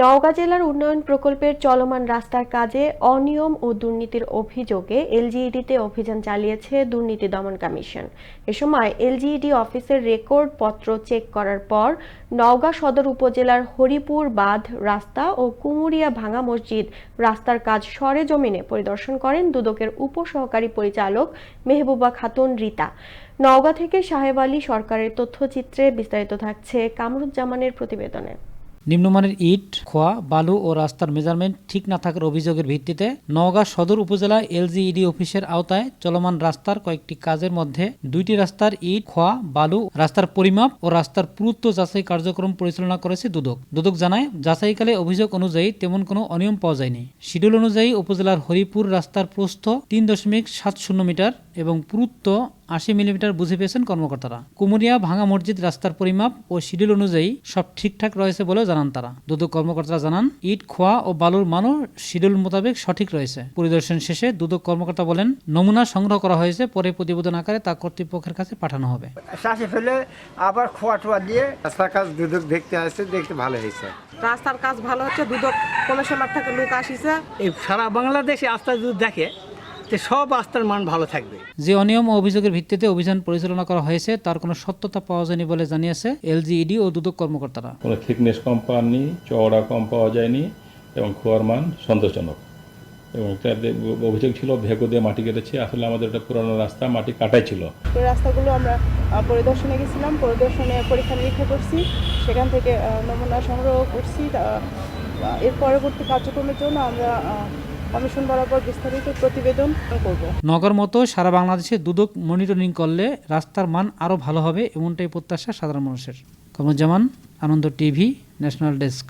নওগাঁ জেলার উন্নয়ন প্রকল্পের চলমান রাস্তার কাজে অনিয়ম ও দুর্নীতির অভিযোগে এলজিইডিতে অভিযান চালিয়েছে দুর্নীতি দমন কমিশন। এ সময় এলজিইডি অফিসের রেকর্ড পত্র চেক করার পর নওগাঁ সদর উপজেলার হরিপুর, বাঁধ, রাস্তা ও কুমুরিয়া ভাঙা মসজিদ রাস্তার কাজ সরেজমিনে পরিদর্শন করেন দুদকের উপসহকারী পরিচালক মেহবুবা খাতুন রিতা। নওগাঁ থেকে সাহেব আলী সরকারের তথ্যচিত্রে বিস্তারিত থাকছে কামরুজ্জামানের প্রতিবেদনে। নিম্নমানের ইট, খোয়া, বালু ও রাস্তার মেজারমেন্ট ঠিক না থাকার অভিযোগের ভিত্তিতে নওগাঁ সদর উপজেলা এলজিইডি অফিসের আওতায় চলমান রাস্তার কয়েকটি কাজের মধ্যে দুইটি রাস্তার ইট, খোয়া, বালু, রাস্তার পরিমাপ ও রাস্তার পুরুত্ব যাচাই কার্যক্রম পরিচালনা করেছে দুদক। দুদক জানায়, যাচাইকালে অভিযোগ অনুযায়ী তেমন কোনো অনিয়ম পাওয়া যায়নি। শিডিউল অনুযায়ী উপজেলার হরিপুর রাস্তার প্রস্থ তিন দশমিক সাত শূন্য মিটার এবং পুরুত্ব আশি মিলিমিটার বুঝে পেয়েছেন কর্মকর্তারা। কুমুরিয়া ভাঙা মসজিদ রাস্তার পরিমাপ ও শিডিউল অনুযায়ী সব ঠিকঠাক রয়েছে বলেও জানান তারা। দুদক কর্মকর্তারা জানান ইট খোয়া ও বালুর মানও শিডিউল মোতাবেক সঠিক রয়েছে। পরিদর্শন শেষে দুদক কর্মকর্তা বলেন নমুনা সংগ্রহ করা হয়েছে পরে প্রতিবেদন আকারে তা কর্তৃপক্ষের কাছে পাঠানো হবে। শ্বাসে ফেলে আবার খোয়া টোয়া দিয়ে রাস্তার কাজ দুদক দেখতে আসছে দেখতে ভালো হয়েছে। রাস্তার কাজ ভালো হচ্ছে দুদক কমিশনার থেকে লোক আসিছে। সারা বাংলাদেশে আস্থা যদি দেখে সব আস্থার মান ভালো থাকবে। যে অনিয়ম ও অভিযোগের ভিত্তিতে অভিযান পরিচালনা করা হয়েছে তার কোনো সত্যতা পাওয়া যায়নি বলে জানিয়েছে এলজিইডি ও দুদক কর্মকর্তারা। কোনো থিকনেস কম পাননি চওড়া কম পাওয়া যায়নি এবং খোয়ার মান সন্তোষজনক। এবং একটা অভিযোগ ছিল ভেগো দিয়ে মাটি কেটেছে। আসলে আমাদের একটা পুরনো রাস্তা মাটি কাটাই ছিল। এই রাস্তাগুলো আমরা আহ, পরিদর্শনে গেছিলাম। পরিদর্শনে পরীক্ষা নিরীক্ষা করছি। সেখান থেকে আহ, নমুনা সংগ্রহ করছি। তা, আহ, এর পরবর্তী কার্যক্রমের জন্য আমরা আহ, কমিশন বরাবর বিস্তারিত প্রতিবেদন করব। নগর মতো সারা বাংলাদেশে দুদক মনিটরিং করলে রাস্তার মান আরও ভালো হবে, এমনটাই প্রত্যাশা সাধারণ মানুষের। Kamruzzaman Ananda TV, national desk.